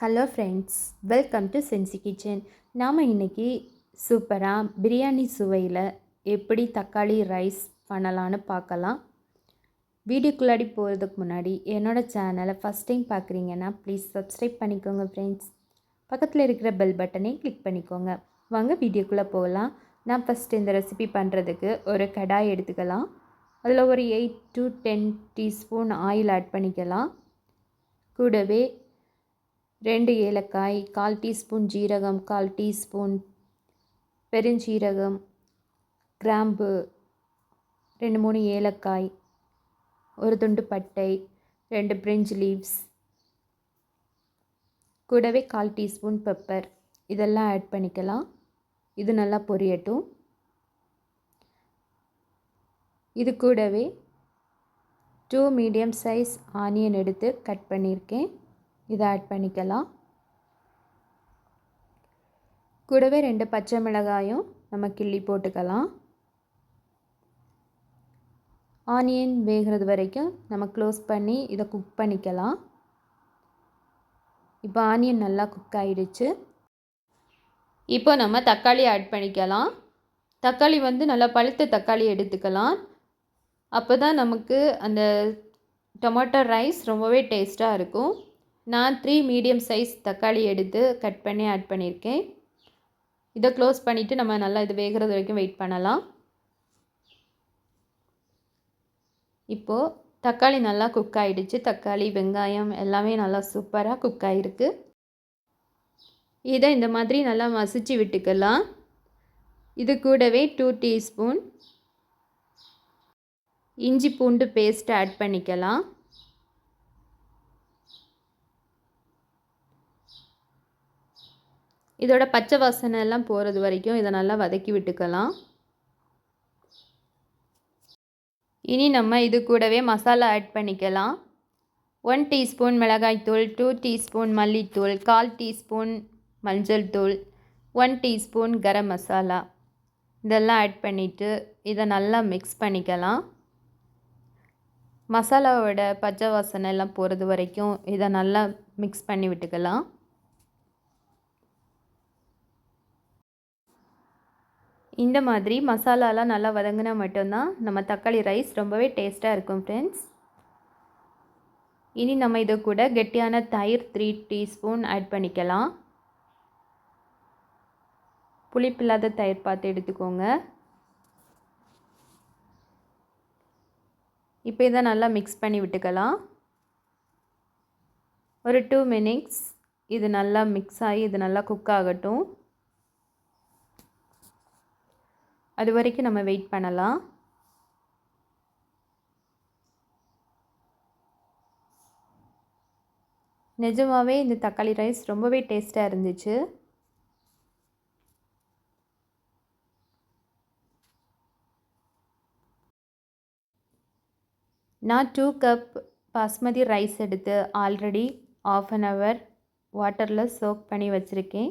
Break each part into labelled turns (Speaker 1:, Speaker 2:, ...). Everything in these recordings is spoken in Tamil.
Speaker 1: Hello friends welcome to Sensi kitchen நாம் இன்றைக்கி சூப்பராக பிரியாணி சுவையில் எப்படி தக்காளி ரைஸ் பண்ணலான்னு பார்க்கலாம். வீடியோக்குள்ளாடி போகிறதுக்கு முன்னாடி என்னோடய சேனலை ஃபஸ்ட் டைம் பார்க்குறீங்கன்னா ப்ளீஸ் சப்ஸ்கிரைப் பண்ணிக்கோங்க ஃப்ரெண்ட்ஸ் பக்கத்தில் இருக்கிற பெல் பட்டனை கிளிக் பண்ணிக்கோங்க. வாங்க வீடியோக்குள்ளே போகலாம். நான் ஃபஸ்ட் இந்த ரெசிபி பண்ணுறதுக்கு ஒரு கடாய் எடுத்துக்கலாம். அதில் ஒரு eight to ten teaspoon oil add பண்ணிக்கலாம். கூடவே ரெண்டு ஏலக்காய் கால் டீஸ்பூன் ஜீரகம் கால் டீஸ்பூன் பெருஞ்சீரகம் கிராம்பு ரெண்டு மூணு ஏலக்காய் ஒரு துண்டு பட்டை ரெண்டு பிரிஞ்ச் லீவ்ஸ் கூடவே கால் டீஸ்பூன் பெப்பர். இதெல்லாம் ஆட் பண்ணிக்கலாம். இது நல்லா பொரியட்டும். இது கூடவே டூ மீடியம் சைஸ் ஆனியன் எடுத்து கட் பண்ணியிருக்கேன். இதை ஆட் பண்ணிக்கலாம். கூடவே ரெண்டு பச்சை மிளகாயும் நம்ம கிள்ளி போட்டுக்கலாம். ஆனியன் வேகிறது வரைக்கும் நம்ம க்ளோஸ் பண்ணி இதை குக் பண்ணிக்கலாம். இப்போ ஆனியன் நல்லா குக் ஆகிடுச்சு இப்போ நம்ம தக்காளி ஆட் பண்ணிக்கலாம். தக்காளி வந்து நல்லா பழுத்த தக்காளி எடுத்துக்கலாம். அப்போ தான் நமக்கு அந்த டொமேட்டோ ரைஸ் ரொம்பவே டேஸ்ட்டாக இருக்கும். நான் த்ரீ மீடியம் சைஸ் தக்காளி எடுத்து கட் பண்ணி ஆட் பண்ணியிருக்கேன் இதை க்ளோஸ் பண்ணிவிட்டு நம்ம நல்லா இது வேகிறது வரைக்கும் வெயிட் பண்ணலாம். இப்போது தக்காளி நல்லா குக் ஆகிடுச்சு தக்காளி வெங்காயம் எல்லாமே நல்லா சூப்பராக குக் ஆகிருக்கு இதை இந்த மாதிரி நல்லா மசிச்சு விட்டுக்கலாம். இது கூடவே டூ டீஸ்பூன் இஞ்சி பூண்டு பேஸ்ட் ஆட் பண்ணிக்கலாம். இதோட பச்சை வாசனை எல்லாம் போகிறது வரைக்கும் இதை நல்லா வதக்கி விட்டுக்கலாம். இனி நம்ம இது கூடவே மசாலா ஆட் பண்ணிக்கலாம். ஒன் டீஸ்பூன் மிளகாய்த்தூள் டூ டீஸ்பூன் மல்லித்தூள் கால் டீஸ்பூன் மஞ்சள் தூள் ஒன் டீஸ்பூன் கரம் மசாலா. இதெல்லாம் ஆட் பண்ணிவிட்டு இதை நல்லா மிக்ஸ் பண்ணிக்கலாம். மசாலாவோட பச்சை வாசனை எல்லாம் போகிறது வரைக்கும் இதை நல்லா மிக்ஸ் பண்ணி விட்டுக்கலாம். இந்த மாதிரி மசாலாலாம் நல்லா வதங்கினா மட்டும்தான் நம்ம தக்காளி ரைஸ் ரொம்பவே டேஸ்ட்டாக இருக்கும் ஃப்ரெண்ட்ஸ் இனி நம்ம இதை கூட கெட்டியான தயிர் த்ரீ டீஸ்பூன் ஆட் பண்ணிக்கலாம். புளிப்பில்லாத தயிர் பார்த்து எடுத்துக்கோங்க. இப்போ இதை நல்லா மிக்ஸ் பண்ணி விட்டுக்கலாம். ஒரு டூ மினிட்ஸ் இது நல்லா மிக்ஸ் ஆகி இது நல்லா குக் ஆகட்டும். அது வரைக்கும் நம்ம வெயிட் பண்ணலாம். நிஜமாகவே இந்த தக்காளி ரைஸ் ரொம்பவே டேஸ்ட்டாக இருந்துச்சு. நான் டூ கப் பாஸ்மதி ரைஸ் எடுத்து ஆல்ரெடி ஆஃப் அன் ஹவர் வாட்டரில் சோக் பண்ணி வச்சுருக்கேன்.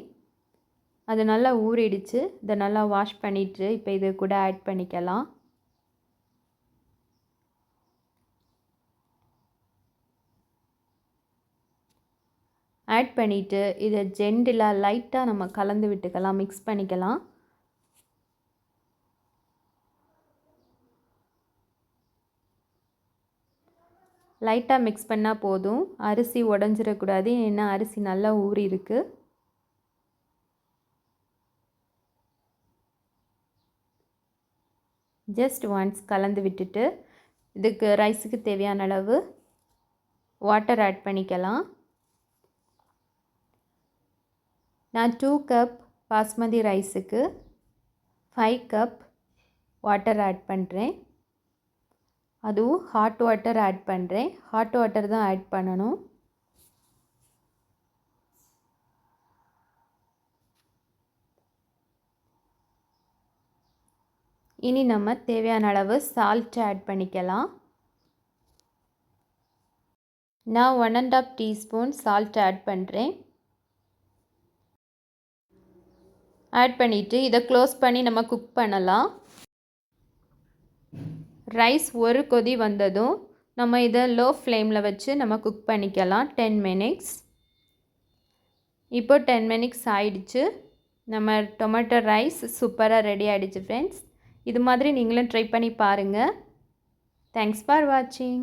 Speaker 1: அது நல்லா ஊறிடுச்சு. இதை நல்லா வாஷ் பண்ணிவிட்டு இப்போ இது கூட ஆட் பண்ணிக்கலாம். ஆட் பண்ணிவிட்டு இதை ஜென்டிலாக லைட்டாக நம்ம கலந்து விட்டுக்கலாம் மிக்ஸ் பண்ணிக்கலாம். லைட்டாக மிக்ஸ் பண்ணால் போதும். அரிசி உடஞ்சிடக்கூடாது ஏன்னா அரிசி நல்லா ஊறி இருக்குது ஜஸ்ட் ஒன்ஸ் கலந்து விட்டுட்டு இதுக்கு ரைஸுக்கு தேவையான அளவு வாட்டர் ஆட் பண்ணிக்கலாம். நான் டூ கப் பாஸ்மதி ரைஸுக்கு ஃபைவ் கப் வாட்டர் ஆட் பண்ணுறேன் அதுவும் ஹாட் வாட்டர் ஆட் பண்ணுறேன் ஹாட் வாட்டர் தான் ஆட் பண்ணணும். இனி நம்ம தேவையான அளவு சால்ட் ஆட் பண்ணிக்கலாம். நான் one and half teaspoon salt add பண்ணுறேன் ஆட் பண்ணிவிட்டு இதை க்ளோஸ் பண்ணி நம்ம குக் பண்ணலாம். ரைஸ் ஒரு கொதி வந்ததும் நம்ம இதை லோ ஃப்ளேமில் வச்சு நம்ம குக் பண்ணிக்கலாம். டென் மினிட்ஸ் இப்போ டென் மினிட்ஸ் ஆயிடுச்சு. நம்ம டொமேட்டோ ரைஸ் சூப்பராக ரெடி ஆகிடுச்சு ஃப்ரெண்ட்ஸ் இது மாதிரி நீங்களும் ட்ரை பண்ணி பாருங்கள் தேங்க்ஸ் ஃபார் வாட்சிங்